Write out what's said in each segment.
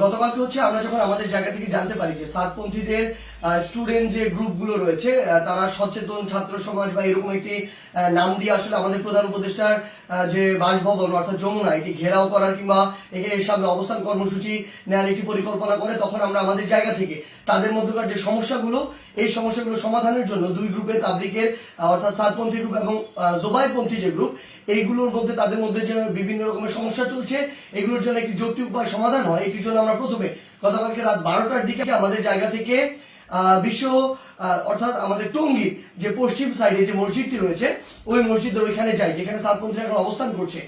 গতকালকে হচ্ছে আমরা যখন আমাদের জায়গা থেকে জানতে পারি যে সাতপন্থীদের স্টুডেন্ট যে গ্রুপগুলো রয়েছে তারা সচেতন ছাত্র সমাজ বা এরকম একটি নাম দিয়ে আসলে আমাদের প্রধান উপদেষ্টার যে বাসভবন অর্থাৎ যমুনা, এটি ঘেরাও করার কিংবা এখানে সামনে অবস্থান কর্মসূচি নেওয়ার একটি পরিকল্পনা করে তখন আমরা আমাদের জায়গা থেকে তাদের মধ্যকার যে সমস্যাগুলো এই সমস্যাগুলো সমাধানের জন্য দুই গ্রুপে তাবলিকের অর্থাৎ সাতপন্থী গ্রুপ এবং আহ, জোবাইরপন্থী যে গ্রুপ এইগুলোর মধ্যে তাদের মধ্যে যে বিভিন্ন রকমের সমস্যা চলছে এগুলোর জন্য একটি যৌক্তিক উপায় সমাধান হয়। এটির জন্য আমরা প্রথমে গতকালকে রাত বারোটার দিকে আমাদের জায়গা থেকে বিশ্ব অর্থাৎ আমাদের টঙ্গীর যে পশ্চিম সাইডে যে মসজিদটি রয়েছে ওই মসজিদের ওইখানে যাই যেখানে সাতপন্থীরা এখন অবস্থান করছে।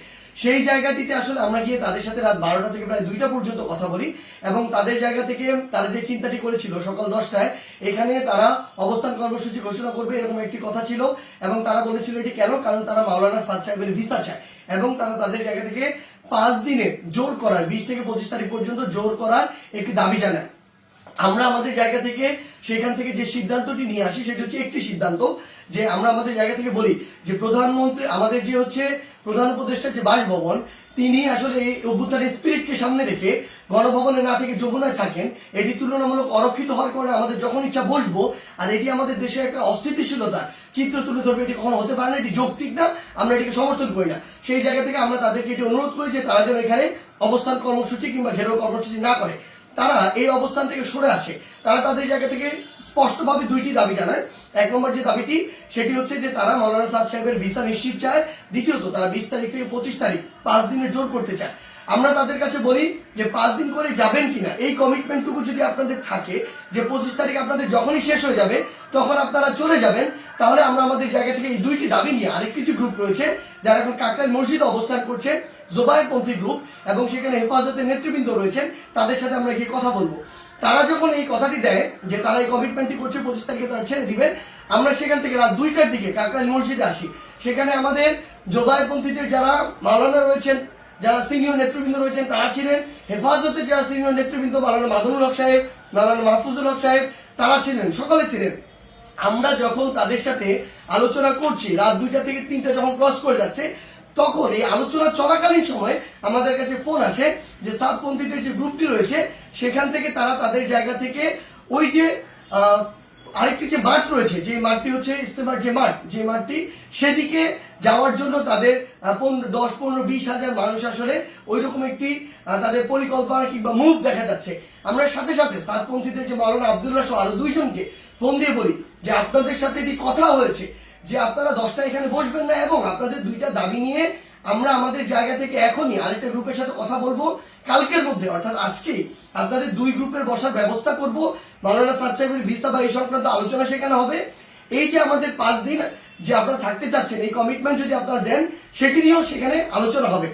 সেই জায়গাটিতে আসলে আমরা গিয়ে তাদের সাথে রাত বারোটা থেকে প্রায় দুইটা পর্যন্ত কথা বলি এবং তাদের জায়গা থেকে তারা যে চিন্তাটি করেছিল সকাল দশটায়, এখানে তারা অবস্থান কর্মসূচি ঘোষণা করবে এরকম একটি কথা ছিল এবং তারা বলেছিল এটি কেন? কারণ তারা মাওলানা সাদ সাহেবের ভিসা চায় এবং তারা তাদের জায়গা থেকে পাঁচ দিনে জোর করার, বিশ থেকে পঁচিশ তারিখ পর্যন্ত জোর করার একটি দাবি জানায়। আমরা আমাদের জায়গা থেকে সেখান থেকে যে সিদ্ধান্তটি নিয়ে আসি, সেটা হচ্ছে একটি সিদ্ধান্ত যে আমরা আমাদের জায়গা থেকে বলি যে প্রধানমন্ত্রী, আমাদের যে হচ্ছে প্রধান উপদেষ্টার যে বাসভবন, তিনি আসলে এই অভ্যুত্থানের স্পিরিটকে সামনে রেখে গণভবনে না থেকে যমুনায় থাকেন। এটি তুলনামূলক অরক্ষিত হওয়ার কারণে আমাদের যখন ইচ্ছা বসবো, আর এটি আমাদের দেশে একটা অস্থিতিশীলতা, চিত্র তুলে ধরবে, এটি কখনো হতে পারে না, এটি যৌক্তিক না, আমরা এটিকে সমর্থন করি না। সেই জায়গা থেকে আমরা তাদেরকে এটি অনুরোধ করি যে তারা যেন এখানে অবস্থান কর্মসূচি কিংবা ঘেরাও কর্মসূচি না করে। তারা এই অবস্থান থেকে সরে আসে। তারা তাদের জায়গা থেকে স্পষ্টভাবে দুইটি দাবি জানায়। এক নম্বর যে দাবিটি, সেটি হচ্ছে যে তারা মৌলানা সাদ সাহেবের ভিসা নিশ্চিত চায়। দ্বিতীয়ত, তারা বিশ তারিখ থেকে পঁচিশ তারিখ পাঁচ দিনের জোর করতে চায়। আমরা তাদের কাছে বলি যে পাঁচ দিন করে যাবেন কিনা, এই কমিটমেন্টটুকু যদি আপনাদের থাকে, যে পঁচিশ তারিখ আপনাদের যখনই শেষ হয়ে যাবে, তখন আপনারা চলে যাবেন। তাহলে আমরা আমাদের জায়গা থেকে এই দুইটি দাবি নিয়ে আরেকটি যে গ্রুপ রয়েছে, যারা এখন কাকরাইল মসজিদে অবস্থান করছে জোবায়েরপন্থী গ্রুপ এবং সেখানে হেফাজতের নেতৃবৃন্দ রয়েছেন, তাদের সাথে আমরা গিয়ে কথা বলব। তারা যখন এই কথাটি দেয় যে তারা এই কমিটমেন্টটি করছে, পঁচিশ তারিখে তারা ছেড়ে দিবেন আমরা সেখান থেকে রাত দুইটার দিকে কাকরাইল মসজিদে আসি। সেখানে আমাদের জোবায়েরপন্থীদের যারা মাওলানা রয়েছেন, যারা সিনিয়র নেতৃবৃন্দ রয়েছেন, তারা ছিলেন হেফাজতের যারা সিনিয়র নেতৃবৃন্দ, মাওলানা মাদুনুল হক সাহেব, মাওলানা মাহফুজুল হক সাহেব, তারা ছিলেন, সকলে ছিলেন। আমরা যখন তাদের সাথে আলোচনা করছি, রাত দুইটা থেকে তিনটা যখন ক্রস করে যাচ্ছে তখন এই আলোচনা চলাকালীন সময় আমাদের কাছে ফোন আসে যে সাতপন্থীদের যে গ্রুপটি রয়েছে, সেখান থেকে তারা তাদের জায়গা থেকে ওই যে আরেকটি যে মাঠ রয়েছে, যে মাঠটি হচ্ছে ইস্তেমার যে মাঠ, যে মাঠটি সেদিকে যাওয়ার জন্য তাদের দশ, পনেরো, বিশ হাজার মানুষ আসলে ওই রকম একটি তাদের পরিকল্পনা কিংবা মুভ দেখা যাচ্ছে। আমরা সাথে সাথে সাতপন্থীদের যে মাওলানা আবদুল্লাহ সহ আরও দুইজনকে ফোন দিয়ে বলি যে আপনাদের সাথে এটি কথা হয়েছে। যে আপনারা দশটা এখানে বসবেন না এবং আপনাদের দুইটা দাবি নিয়ে আমরা আমাদের জায়গা থেকে এখনই আরেকটা গ্রুপের সাথে কথা বলব, কালকের মধ্যে, অর্থাৎ আজকেই আপনাদের দুই গ্রুপের বসার ব্যবস্থা করব। মাওলানা সাদ সাহেবের ভিসা বা এই সংক্রান্ত আলোচনা সেখানে হবে। এই যে আমাদের পাঁচ দিন যে আপনারা থাকতে চাচ্ছেন, এই কমিটমেন্ট যদি আপনারা দেন, সেটি নিয়েও সেখানে আলোচনা হবে।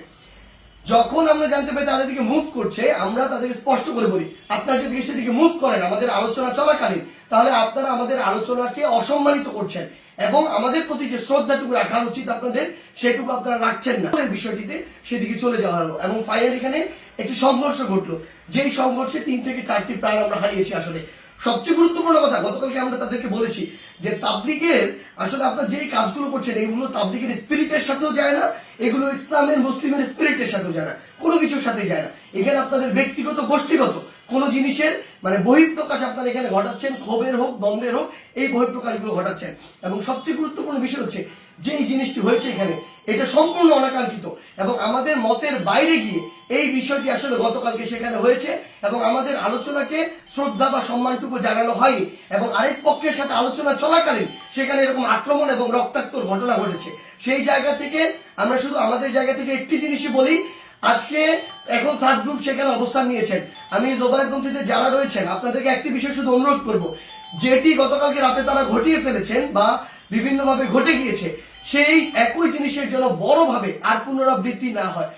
যখন আমরা জানতে পারি তাদের দিকে মুভ করছে, আমরা তাদেরকে স্পষ্ট করে বলি, আপনারা যদি সেদিকে মুভ করেন, আমাদের আলোচনা চলাকালীন, তাহলে আপনারা আমাদের আলোচনাকে অসম্মানিত করছেন এবং আমাদের প্রতি যে শ্রদ্ধাটুকু রাখা উচিত আপনাদের, সেটুকু আপনারা রাখছেন না। বিষয়টিতে সেদিকে চলে যাওয়া হলো এবং ফাইনাল এখানে একটি সংঘর্ষ ঘটলো। যেই সংঘর্ষে তিন থেকে চারটি প্রাণ আমরা হারিয়েছি আসলে। সবচেয়ে গুরুত্বপূর্ণ কথা, গতকালকে আমরা তাদেরকে বলেছি যে, তাবলিগের আসলে আপনার যেই কাজগুলো করছেন এইগুলো তাবলিগের স্পিরিটের সাথেও যায় না এগুলো ইসলামের মুসলিমের স্পিরিটের সাথেও যায় না, কোনো কিছুর সাথে যায় না। এখানে আপনাদের ব্যক্তিগত, গোষ্ঠীগত কোনো জিনিসের মানে বহিঃপ্রকাশ আপনারা এখানে ঘটাচ্ছেন, ক্ষোভের হোক, দ্বন্দ্বের হোক, এই বহিঃপ্রকাশগুলো ঘটাচ্ছেন। এবং সবচেয়ে গুরুত্বপূর্ণ বিষয় হচ্ছে যে এই জিনিসটি হয়েছে এখানে, এটা সম্পূর্ণ অনাকাঙ্ক্ষিত। এবং আমাদের মতের বাইরে গিয়ে এই বিষয়টি আসলে গতকালকে সেখানে হয়েছে এবং আমাদের আলোচনাকে শ্রদ্ধা বা সম্মানটুকু জানানো হয়নি। এবং আরেক পক্ষের সাথে আলোচনা চলাকালীন সেখানে এরকম আক্রমণ এবং রক্তাক্তর ঘটনা ঘটেছে। সেই জায়গা থেকে আমরা শুধু আমাদের জায়গা থেকে একটি জিনিসই বলি, আজকে এখন সাত গ্রুপ সেখানে অবস্থান নিয়েছেন। আমি জোবাইরপন্থীদের যারা রয়েছেন, আপনাদেরকে একটি বিষয় শুধু অনুরোধ করব, যেটি গতকালকে রাতে তারা ঘটিয়ে ফেলেছেন বা বিভিন্নভাবে ঘটে গিয়েছে, সেই একই জিনিসের জন্য বড়ভাবে আর পুনরাবৃত্তি না হয়।